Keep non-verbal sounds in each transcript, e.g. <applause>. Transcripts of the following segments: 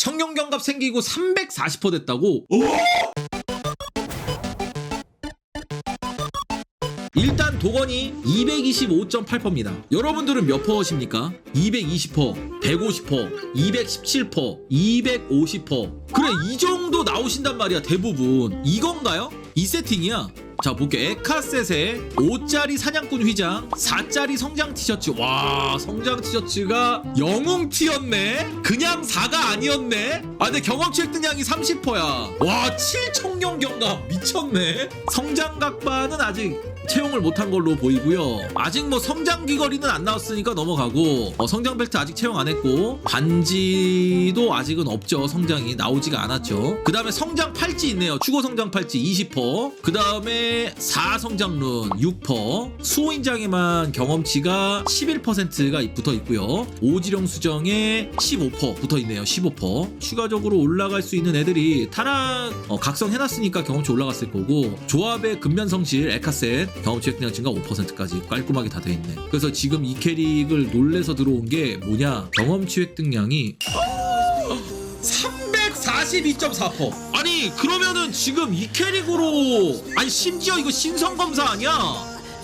청룡경갑 생기고 340% 됐다고? 일단 도건이 225.8%입니다. 여러분들은 몇 퍼십니까? 220%, 150%, 217%, 250%. 그래 이 정도 나오신단 말이야 대부분. 이건가요? 이 세팅이야. 자 볼게. 에카셋에 5짜리 사냥꾼 휘장 4짜리 성장 티셔츠. 와 성장 티셔츠가 영웅 티였네? 그냥 4가 아니었네? 아 근데 경험치 획득량이 30%야. 와 7청룡 경감. 미쳤네? 성장 각반은 아직 채용을 못한 걸로 보이고요. 아직 뭐 성장 귀걸이는 안 나왔으니까 넘어가고 어, 성장 벨트 아직 채용 안 했고 반지도 아직은 없죠. 성장이 나오지가 않았죠. 그 다음에 성장 팔찌 있네요. 추고 성장 팔찌 20%. 그 다음에 4 성장룬 6%. 수호인장에만 경험치가 11%가 붙어 있고요. 오지령 수정에 15% 붙어 있네요. 15%. 추가적으로 올라갈 수 있는 애들이 타락 어, 각성해놨으니까 경험치 올라갔을 거고 조합의 근면성실 에카셋 경험치 획득량 증가 5%까지 깔끔하게 다 돼 있네. 그래서 지금 이 캐릭을 놀래서 들어온 게 뭐냐? 경험치 획득량이 342.4%. 아니 그러면은 지금 이 캐릭으로 아니 심지어 이거 신성 검사 아니야?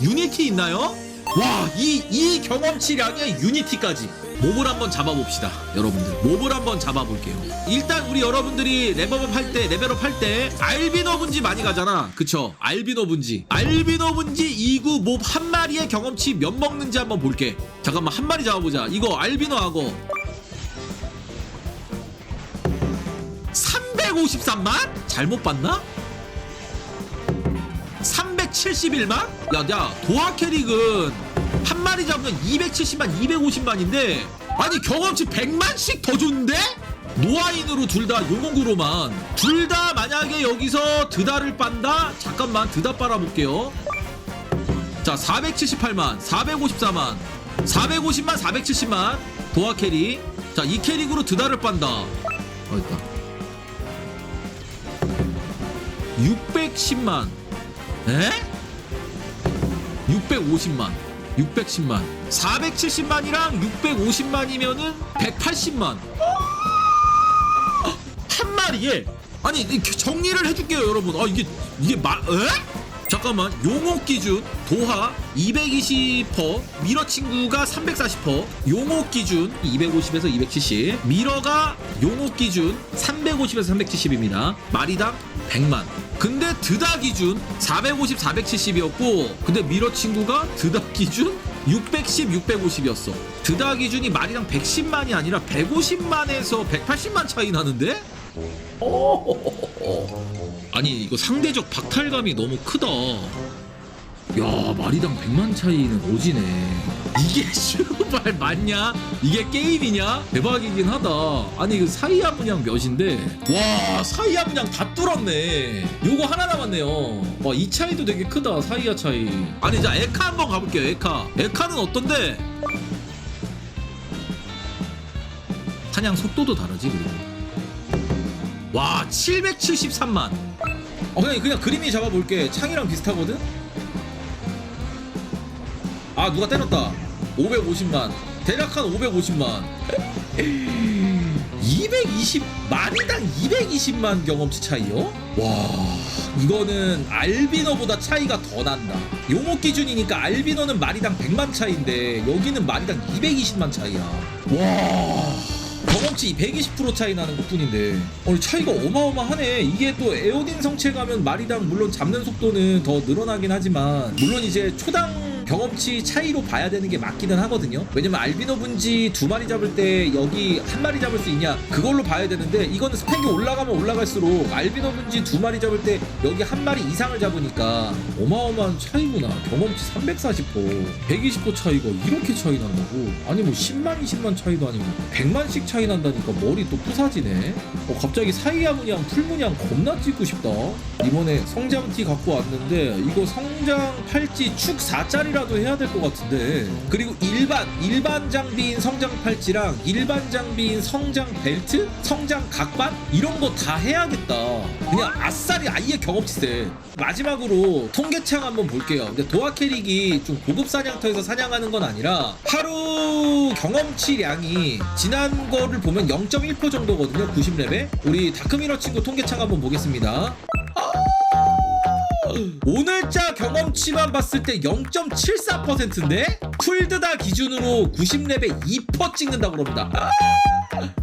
유니티 있나요? 와 이 이 경험치량에 유니티까지 몹을 한번 잡아봅시다 여러분들. 몹을 한번 잡아볼게요. 일단 우리 여러분들이 레벨업 할 때 레벨업 할 때 알비노 분지 많이 가잖아. 그쵸? 알비노 분지. 알비노 분지 2구 몹 한 마리의 경험치 몇 먹는지 한번 볼게. 잠깐만 한 마리 잡아보자. 이거 알비노하고 353만? 잘못 봤나? 371만? 야, 야, 도화 캐릭은 한 마리 잡으면 270만, 250만인데 아니 경험치 100만씩 더 줬는데? 노아인으로 둘 다 용공구로만. 둘 다 만약에 여기서 드다를 빤다? 잠깐만 드다 빨아볼게요. 자 478만 454만 450만 470만. 도화 캐릭 자이 캐릭으로 드다를 빤다. 어딨다. 610만. 에? 650만 610만. 470만이랑 650만이면은 180만. 한 마리에. 아니 이 정리를 해줄게요 여러분. 아 이게 이게 마 에? 잠깐만 용호 기준 도하 220% 미러 친구가 340% 용호 기준 250에서 270 미러가 용호 기준 350에서 370입니다. 마리당 100만. 근데 드다 기준 450 470이었고 근데 미러 친구가 드다 기준 610 650이었어. 드다 기준이 마리당 110만이 아니라 150만에서 180만 차이 나는데? 아니 이거 상대적 박탈감이 너무 크다. 야 마리당 100만 차이는 오지네. 이게 <laughs> 슈발 맞냐? 이게 게임이냐? 대박이긴 하다. 아니 그 사이야 분양 몇인데? 와 사이야 분양 다 뚫었네. 요거 하나 남았네요. 와 이 차이도 되게 크다 사이야 차이. 아니 자 에카 한번 가볼게요 에카. 에카는 어떤데? 사냥 속도도 다르지 그리고. 와 773만. 어 그냥 그냥 그림이 잡아볼게. 창이랑 비슷하거든? 아 누가 때렸다. 550만. 대략 한 550만. 220 마리당 220만 경험치 차이요? 와 이거는 알비노보다 차이가 더 난다. 용어 기준이니까 알비노는 마리당 100만 차이인데 여기는 마리당 220만 차이야. 와 경험치 120% 차이 나는 것 뿐인데 어, 차이가 어마어마하네. 이게 또 에어딘 성체 가면 마리당 물론 잡는 속도는 더 늘어나긴 하지만 물론 이제 초당 경험치 차이로 봐야 되는 게 맞기는 하거든요. 왜냐면 알비노 분지 두 마리 잡을 때 여기 한 마리 잡을 수 있냐 그걸로 봐야 되는데 이거는 스펙이 올라가면 올라갈수록 알비노 분지 두 마리 잡을 때 여기 한 마리 이상을 잡으니까 어마어마한 차이구나. 경험치 340%, 120% 차이가 이렇게 차이 난다고? 아니 뭐 10만 20만 차이도 아니고 100만씩 차이 난다니까 머리 또 부사지네. 어 갑자기 사이야 문양 풀 문양 겁나 찍고 싶다. 이번에 성장티 갖고 왔는데 이거 성장 팔찌 축 4짜리라 둘이라도 해야 될 것 같은데. 그리고 일반 일반 장비인 성장 팔찌랑 일반 장비인 성장 벨트? 성장 각반? 이런 거 다 해야겠다. 그냥 아싸리 아예 경험치 세. 마지막으로 통계창 한번 볼게요. 근데 도화 캐릭이 좀 고급 사냥터에서 사냥하는 건 아니라 하루 경험치량이 지난 거를 보면 0.1% 정도거든요. 90레벨 우리 다크미러 친구 통계창 한번 보겠습니다 오늘자 경험치만 봤을 때 0.74%인데 풀드다 기준으로 90렙에 2% 찍는다고 그럽니다.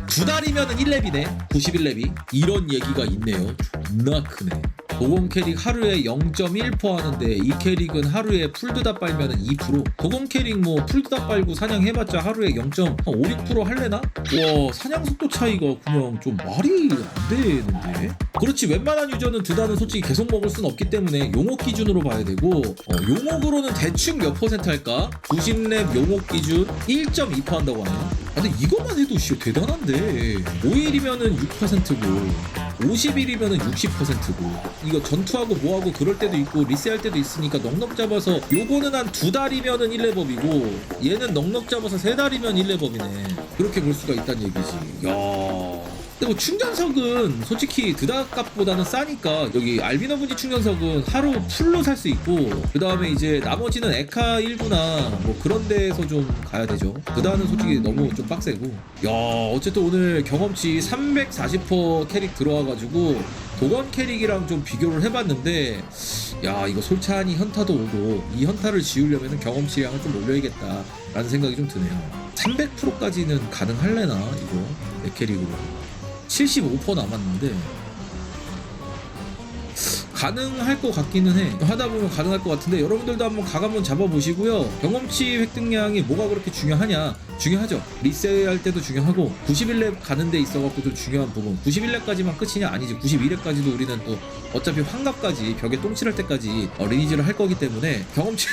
두 달이면은 1렙이네. 91렙이. 이런 얘기가 있네요. 존나 크네. 도공 캐릭 하루에 0.1% 하는데 이 캐릭은 하루에 풀드다 빨면은 2%. 도공 캐릭 뭐 풀드다 빨고 사냥해봤자 하루에 0.5, 6% 할래나? 와 사냥 속도 차이가 그냥 좀 말이 안 되는데. 그렇지 웬만한 유저는 드다는 솔직히 계속 먹을 순 없기 때문에 용옥 기준으로 봐야 되고 어, 용옥으로는 대충 몇 퍼센트 할까? 90렙 용옥 기준 1.2% 한다고 하네요. 아, 근데 이것만 해도 씨 대단한데. 5일이면은 6%고 50일이면은 60%고 이거 전투하고 뭐하고 그럴 때도 있고 리세할 때도 있으니까 넉넉 잡아서 요거는 한 두 달이면은 1레법이고 얘는 넉넉 잡아서 세 달이면 1레법이네. 그렇게 볼 수가 있다는 얘기지. 야 근데 뭐 충전석은 솔직히 드다값보다는 싸니까 여기 알비노 분지 충전석은 하루 풀로 살 수 있고 그 다음에 이제 나머지는 에카 일부나 뭐 그런 데에서 좀 가야 되죠. 드다는 솔직히 너무 좀 빡세고. 야 어쨌든 오늘 경험치 340% 캐릭 들어와가지고 도건 캐릭이랑 좀 비교를 해봤는데 야 이거 솔찬히 현타도 오고 이 현타를 지우려면 경험치량을 좀 올려야겠다 라는 생각이 좀 드네요. 300%까지는 가능할래나 이거? 내 캐릭으로 75% 남았는데 가능할 것 같기는 해. 하다 보면 가능할 것 같은데 여러분들도 한번 각 한번 잡아보시고요. 경험치 획득량이 뭐가 그렇게 중요하냐? 중요하죠. 리셋할 때도 중요하고 91렙 가는 데 있어갖고 좀 중요한 부분. 91렙까지만 끝이냐? 아니지. 91렙까지도 우리는 또 어차피 환갑까지 벽에 똥칠할 때까지 어, 리니지를 할 거기 때문에 경험치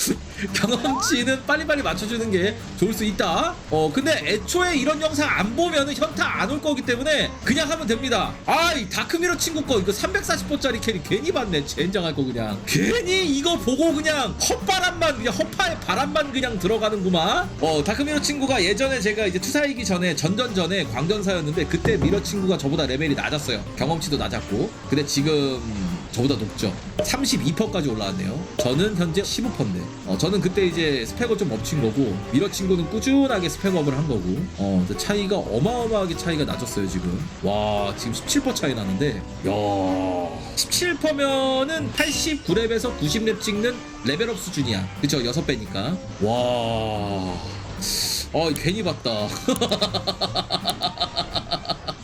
<laughs> 경험치는 빨리빨리 맞춰주는 게 좋을 수 있다. 어 근데 애초에 이런 영상 안 보면은 현타 안 올 거기 때문에 그냥 하면 됩니다. 아이 다크미러 친구 거 이거 340%짜리 캐릭 괜히 봤네. 젠장할 거 그냥. 괜히 이거 보고 그냥 헛바람만 그냥 헛파에 바람만 그냥 들어가는구만. 어 다크미러 친구가 예전에 제가 이제 투사이기 전에 전전 전에 광전사였는데 그때 미러 친구가 저보다 레벨이 낮았어요. 경험치도 낮았고. 근데 지금 저보다 높죠. 32%까지 올라왔네요. 저는 현재 15%인데 어, 저는 그때 이제 스펙을 좀 엎친 거고 미러 친구는 꾸준하게 스펙업을 한 거고 어 차이가 어마어마하게 차이가 나졌어요 지금. 와 지금 17% 차이 나는데 야 17%면은 89렙에서 90렙 찍는 레벨업 수준이야 그쵸? 6배니까. 와 어, 괜히 봤다. <laughs>